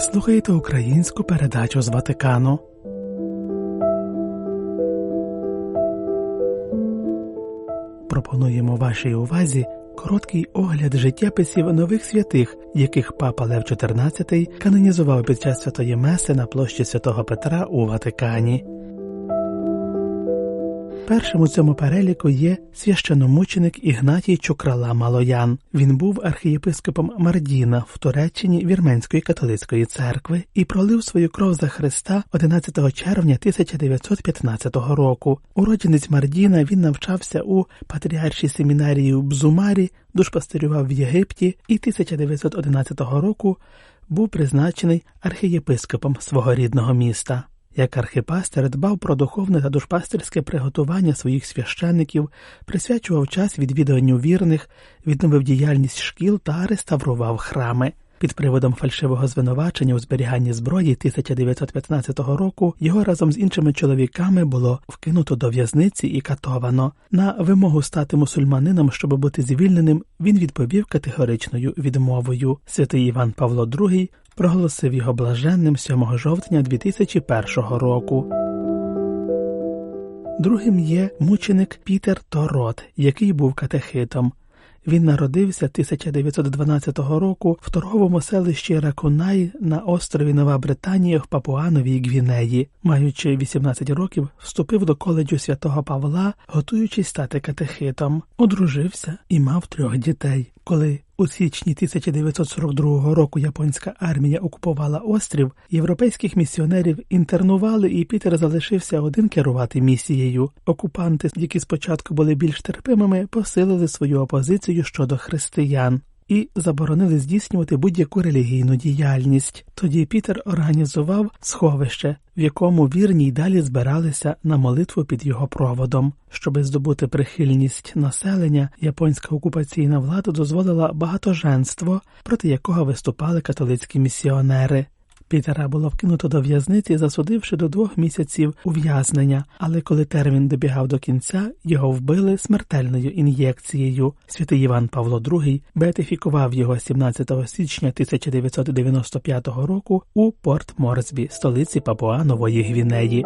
слухаєте українську передачу з Ватикану. Пропонуємо вашій увазі короткий огляд життєписів нових святих, яких папа Лев XIV канонізував під час святої Меси на площі святого Петра у Ватикані. Першим у цьому переліку є священомученик Ігнатій Чукрала Малоян. Він був архієпископом Мардіна в Туреччині Вірменської католицької церкви і пролив свою кров за Христа 11 червня 1915 року. Уродженець Мардіна він навчався у патріаршій семінарії у Бзумарі, душпастерював в Єгипті і 1911 року був призначений архієпископом свого рідного міста. Як архипастер дбав про духовне та душпастерське приготування своїх священників, присвячував час відвідуванню вірних, відновив діяльність шкіл та реставрував храми. Під приводом фальшивого звинувачення у зберіганні зброї 1915 року його разом з іншими чоловіками було вкинуто до в'язниці і катовано. На вимогу стати мусульманином, щоб бути звільненим, він відповів категоричною відмовою. Святий Іван Павло II проголосив його блаженним 7 жовтня 2001 року. Другим є мученик Пітер Торот, який був катехитом. Він народився 1912 року в торговому селищі Ракунай на острові Нова Британія в Папуановій Гвінеї. Маючи 18 років, вступив до коледжу святого Павла, готуючись стати катехитом, одружився і мав трьох дітей. Коли у січні 1942 року японська армія окупувала острів, європейських місіонерів інтернували, і Пітер залишився один керувати місією. Окупанти, які спочатку були більш терпимими, посилили свою опозицію щодо християн. І заборонили здійснювати будь-яку релігійну діяльність. Тоді Пітер організував сховище, в якому вірні й далі збиралися на молитву під його проводом. Щоби здобути прихильність населення, японська окупаційна влада дозволила багатоженство, проти якого виступали католицькі місіонери. Пітера було вкинуто до в'язниці, засудивши до двох місяців ув'язнення, але коли термін добігав до кінця, його вбили смертельною ін'єкцією. Святий Іван Павло II беатифікував його 17 січня 1995 року у Порт Морсбі, столиці Папуа Нової Гвінеї.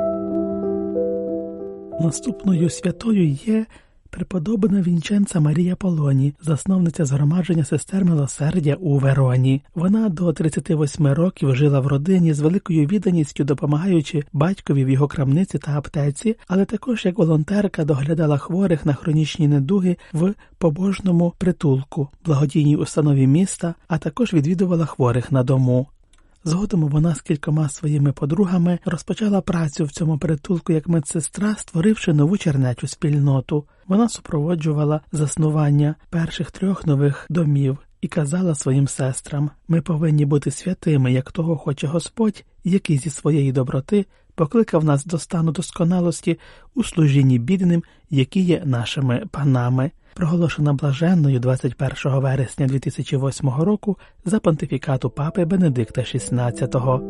Наступною святою є преподобна Вінченца Марія Полоні, засновниця згромадження сестер милосердя у Вероні. Вона до 38 років жила в родині з великою відданістю, допомагаючи батькові в його крамниці та аптеці, але також як волонтерка доглядала хворих на хронічні недуги в побожному притулку, благодійній установі міста, а також відвідувала хворих на дому. Згодом вона з кількома своїми подругами розпочала працю в цьому притулку як медсестра, створивши нову чернечу спільноту. Вона супроводжувала заснування перших трьох нових домів і казала своїм сестрам: ми повинні бути святими, як того хоче Господь, який зі своєї доброти покликав нас до стану досконалості у служінні бідним, які є нашими панами проголошена блаженною 21 вересня 2008 року за понтифікату папи Бенедикта XVI.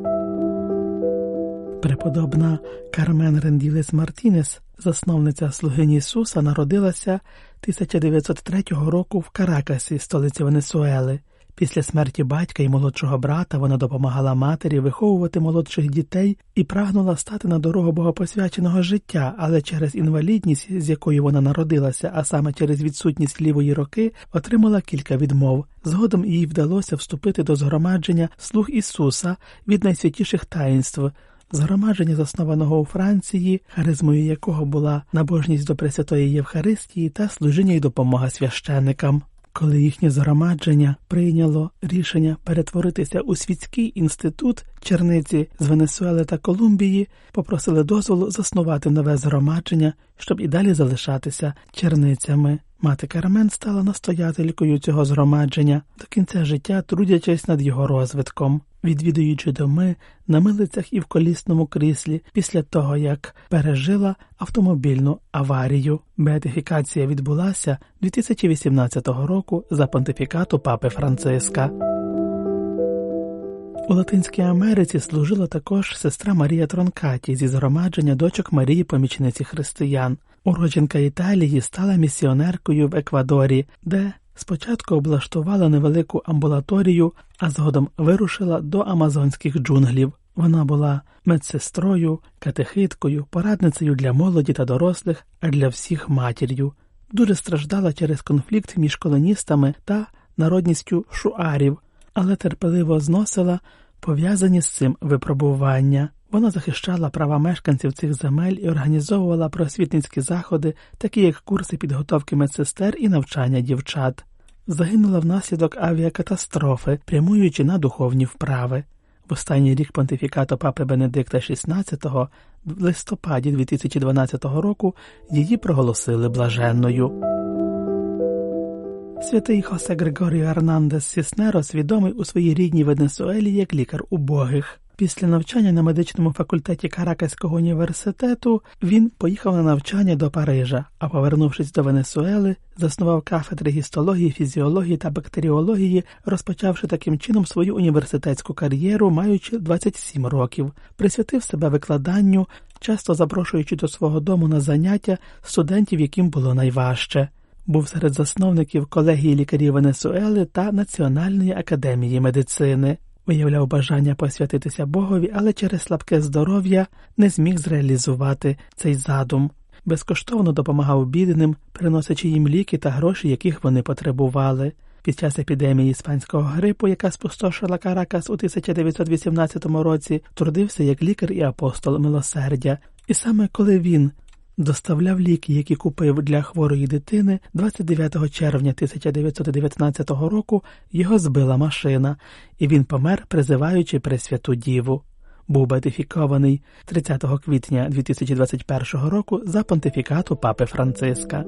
Преподобна Кармен Ренділес Мартінес, засновниця слугині Ісуса, народилася 1903 року в Каракасі, столиці Венесуели. Після смерті батька і молодшого брата вона допомагала матері виховувати молодших дітей і прагнула стати на дорогу богопосвяченого життя, але через інвалідність, з якою вона народилася, а саме через відсутність лівої роки, отримала кілька відмов. Згодом їй вдалося вступити до згромадження слуг Ісуса від найсвятіших таїнств. Згромадження, заснованого у Франції, харизмою якого була набожність до Пресвятої Євхаристії та служіння й допомога священникам. Коли їхнє згромадження прийняло рішення перетворитися у світський інститут черниці з Венесуели та Колумбії, попросили дозволу заснувати нове згромадження, щоб і далі залишатися черницями. Мати Кармен стала настоятелькою цього згромадження до кінця життя, трудячись над його розвитком, відвідуючи доми на милицях і в колісному кріслі після того, як пережила автомобільну аварію. Беатифікація відбулася 2018 року за понтифікату папи Франциска. У Латинській Америці служила також сестра Марія Тронкаті зі згромадження дочок Марії Помічниці Християн. Уродженка Італії стала місіонеркою в Еквадорі, де Спочатку облаштувала невелику амбулаторію, а згодом вирушила до амазонських джунглів. Вона була медсестрою, катехиткою, порадницею для молоді та дорослих, а для всіх матір'ю. Дуже страждала через конфлікт між колоністами та народністю шуарів, але терпеливо зносила пов'язані з цим випробування. Вона захищала права мешканців цих земель і організовувала просвітницькі заходи, такі як курси підготовки медсестер і навчання дівчат. Загинула внаслідок авіакатастрофи, прямуючи на духовні вправи. В останній рік понтифікату папи Бенедикта XVI в листопаді 2012 року її проголосили блаженною. Святий Хосе Григоріо Арнандес Сіснерос відомий у своїй рідній Венесуелі як лікар убогих. Після навчання на медичному факультеті Каракаського університету він поїхав на навчання до Парижа, а повернувшись до Венесуели, заснував кафедри гістології, фізіології та бактеріології, розпочавши таким чином свою університетську кар'єру, маючи 27 років, присвятив себе викладанню, часто запрошуючи до свого дому на заняття студентів, яким було найважче. Був серед засновників колегії лікарів Венесуели та Національної академії медицини виявляв бажання посвятитися Богові, але через слабке здоров'я не зміг зреалізувати цей задум. Безкоштовно допомагав бідним, приносячи їм ліки та гроші, яких вони потребували. Під час епідемії іспанського грипу, яка спустошила Каракас у 1918 році, трудився як лікар і апостол милосердя, і саме коли він доставляв ліки, які купив для хворої дитини 29 червня 1919 року його збила машина, і він помер, призиваючи Пресвяту Діву. Був бетифікований 30 квітня 2021 року за понтифікату папи Франциска.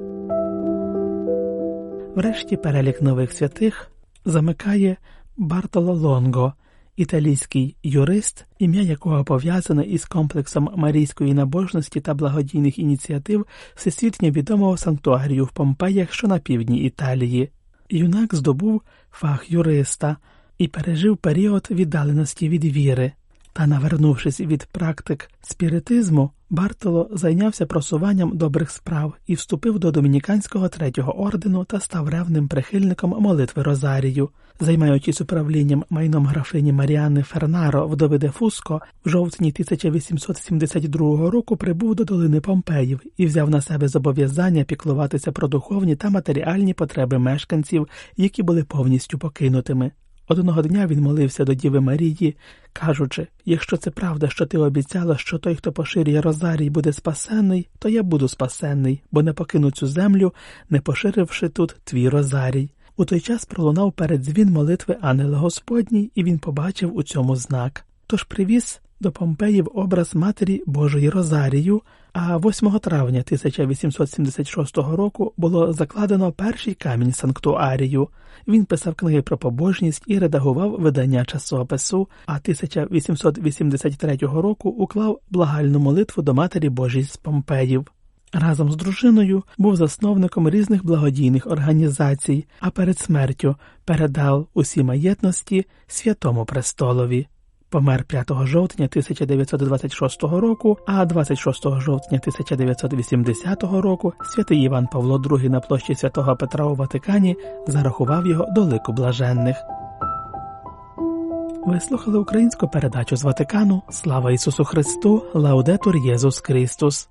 Врешті перелік нових святих замикає Бартоло Лонго – італійський юрист, ім'я якого пов'язане із комплексом марійської набожності та благодійних ініціатив всесвітньо відомого санктуарію в Помпеях, що на півдні Італії. Юнак здобув фах юриста і пережив період віддаленості від віри. Та, навернувшись від практик спіритизму, Бартоло зайнявся просуванням добрих справ і вступив до домініканського третього ордену та став ревним прихильником молитви Розарію. Займаючись управлінням майном графині Маріани Фернаро вдови де Фуско, в жовтні 1872 року прибув до долини Помпеїв і взяв на себе зобов'язання піклуватися про духовні та матеріальні потреби мешканців, які були повністю покинутими. Одного дня він молився до Діви Марії, кажучи якщо це правда, що ти обіцяла, що той, хто поширює Розарій, буде спасенний, то я буду спасенний, бо не покину цю землю, не поширивши тут твій Розарій. У той час пролунав передзвін молитви Ангела Господній, і він побачив у цьому знак. Тож привіз до Помпеїв образ Матері Божої Розарію, а 8 травня 1876 року було закладено перший камінь санктуарію. Він писав книги про побожність і редагував видання часопису, а 1883 року уклав благальну молитву до Матері Божій з Помпеїв. Разом з дружиною був засновником різних благодійних організацій, а перед смертю передав усі маєтності святому престолові. Помер 5 жовтня 1926 року, а 26 жовтня 1980 року святий Іван Павло II на площі святого Петра у Ватикані зарахував його до лику блаженних. Ви слухали українську передачу з Ватикану. Слава Ісусу Христу! Лаудетур Єсус Христос!